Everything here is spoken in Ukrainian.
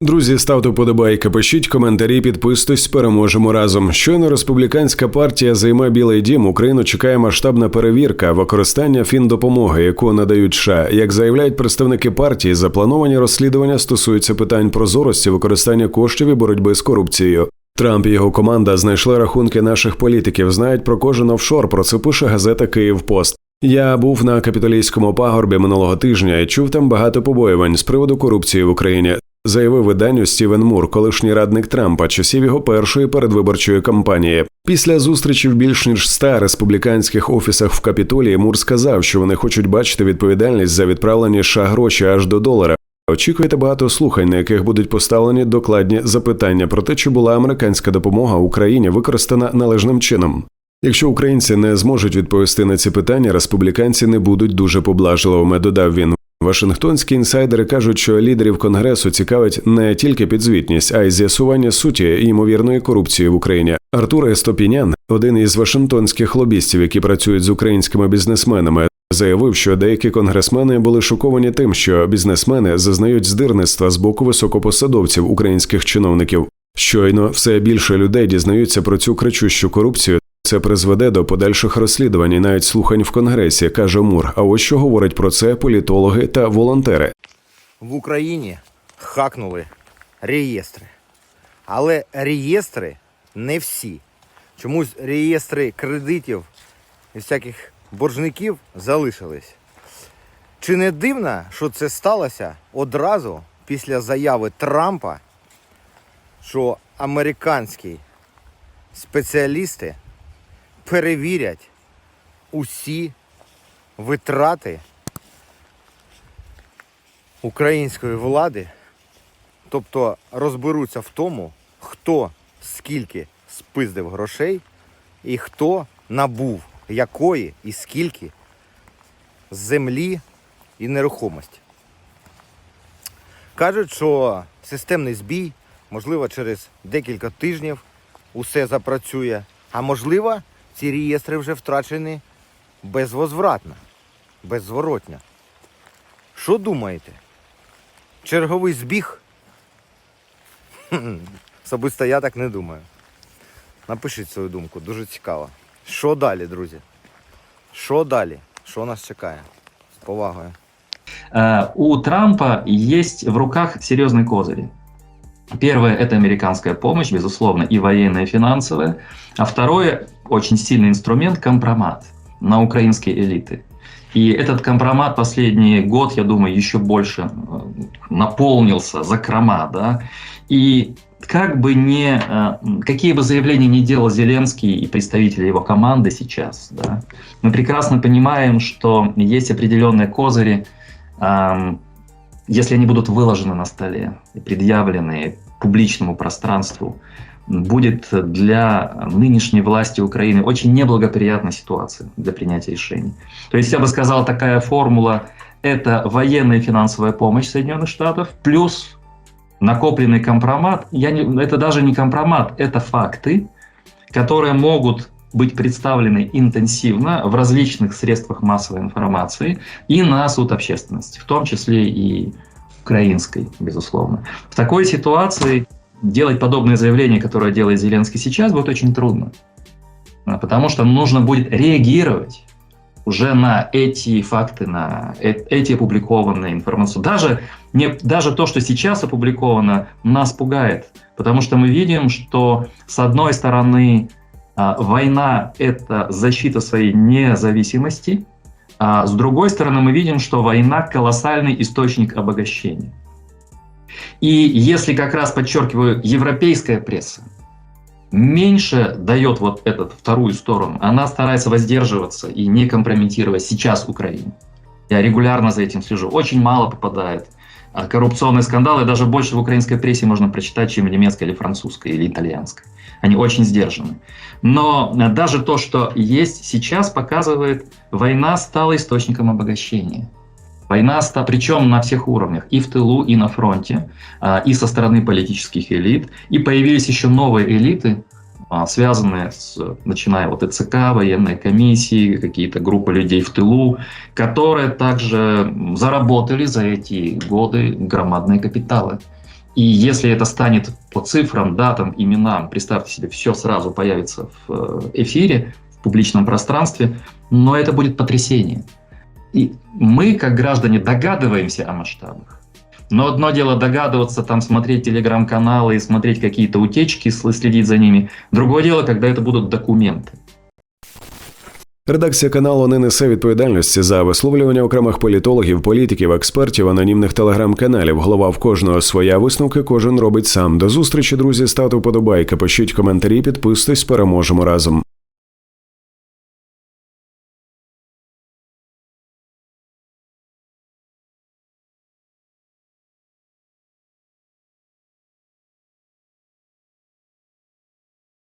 Друзі, ставте вподобайки, пишіть коментарі, підписуйтесь, переможемо разом. Щойно республіканська партія займе Білий Дім. Україну чекає масштабна перевірка використання фіндопомоги, яку надають США. Як заявляють представники партії, заплановані розслідування стосуються питань прозорості, використання коштів і боротьби з корупцією. Трамп і його команда знайшли рахунки наших політиків. Знають про кожен офшор. Про це пише газета Київ Пост. Я був на капітолійському пагорбі минулого тижня і чув там багато побоювань з приводу корупції в Україні. Заявив виданню Стівен Мур, колишній радник Трампа, часів його першої передвиборчої кампанії. Після зустрічі в більш ніж ста республіканських офісах в Капітолії Мур сказав, що вони хочуть бачити відповідальність за відправлені США гроші аж до долара. Очікуєте багато слухань, на яких будуть поставлені докладні запитання про те, чи була американська допомога Україні використана належним чином. Якщо українці не зможуть відповісти на ці питання, республіканці не будуть дуже поблажливими, додав він. Вашингтонські інсайдери кажуть, що лідерів конгресу цікавить не тільки підзвітність, а й з'ясування суті ймовірної корупції в Україні. Артур Естопінян, один із вашингтонських лобістів, які працюють з українськими бізнесменами, заявив, що деякі конгресмени були шоковані тим, що бізнесмени зазнають здирництва з боку високопосадовців українських чиновників. Щойно все більше людей дізнаються про цю кричущу корупцію. Це призведе до подальших розслідувань і навіть слухань в конгресі, каже Мур. А ось що говорять про це політологи та волонтери. в Україні хакнули реєстри. Але реєстри не всі. Чомусь реєстри кредитів і всяких боржників залишились. Чи не дивно, що це сталося одразу після заяви Трампа, що американські спеціалісти перевірять усі витрати української влади, тобто розберуться в тому, хто скільки спиздив грошей і хто набув якої і скільки землі і нерухомості. Кажуть, що системний збій, можливо, через декілька тижнів усе запрацює, а можливо, ці реєстри вже втрачені безвозвратно, беззворотня. Що думаєте? Черговий збіг? Хм, Особисто я так не думаю. Напишіть свою думку, дуже цікаво. Що далі, друзі? Що далі? Що нас чекає? З повагою. Э, У Трампа есть в руках серьезные козыри. Первое – это американская помощь, безусловно, и военная, и финансовая. А второе – очень сильный инструмент – компромат на украинские элиты. И этот компромат последний год, я думаю, еще больше э, наполнился, закрома, да. И как бы не, э, какие бы заявления ни делал Зеленский и представители его команды сейчас, да, мы прекрасно понимаем, что есть определенные козыри, если они будут выложены на столе и предъявлены публичному пространству, будет для нынешней власти Украины очень неблагоприятная ситуация для принятия решений. То есть я бы сказал, такая формула – это военная и финансовая помощь Соединенных Штатов плюс накопленный компромат. Я не, это даже не компромат, это факты, которые могут быть представлены интенсивно в различных средствах массовой информации и на суд общественности, в том числе и украинской, безусловно. В такой ситуации делать подобные заявления, которые делает Зеленский сейчас, будет очень трудно. А, Потому что нужно будет реагировать уже на эти факты, на э- эти опубликованные информацию. Даже, не, даже то, что сейчас опубликовано, нас пугает. Потому что мы видим, что с одной стороны война – это защита своей независимости, а с другой стороны мы видим, что война – колоссальный источник обогащения. И если как раз, подчеркиваю, европейская пресса меньше дает вот эту вторую сторону, она старается воздерживаться и не компрометировать сейчас Украину. Я регулярно за этим слежу. Очень мало попадает а, коррупционные скандалы. Даже больше в украинской прессе можно прочитать, чем в немецкой или французской или итальянской. Они очень сдержаны. Но а, даже то, что есть сейчас, показывает, война стала источником обогащения. Война, ста- причем на всех уровнях, и в тылу, и на фронте, а, и со стороны политических элит. И появились еще новые элиты, а, связанные с, начиная от ЭЦК, военной комиссии, какие-то группы людей в тылу, которые также заработали за эти годы громадные капиталы. И если это станет по цифрам, датам, именам, представьте себе, все сразу появится в э, эфире, в публичном пространстве, но это будет потрясение. И мы, как граждане, догадываемся о масштабах. Но одно дело догадываться, там смотреть телеграм-каналы и смотреть какие-то утечки, сл- следить за ними. Другое дело, когда это будут документы. Редакція каналу не несе відповідальності за висловлювання окремих політологів, політиків, експертів, анонімних телеграм-каналів. Голова в кожного своя висновки кожен робить сам. До зустрічі, друзі. Ставте вподобайки, пишіть коментарі, підписуйтесь, переможемо разом.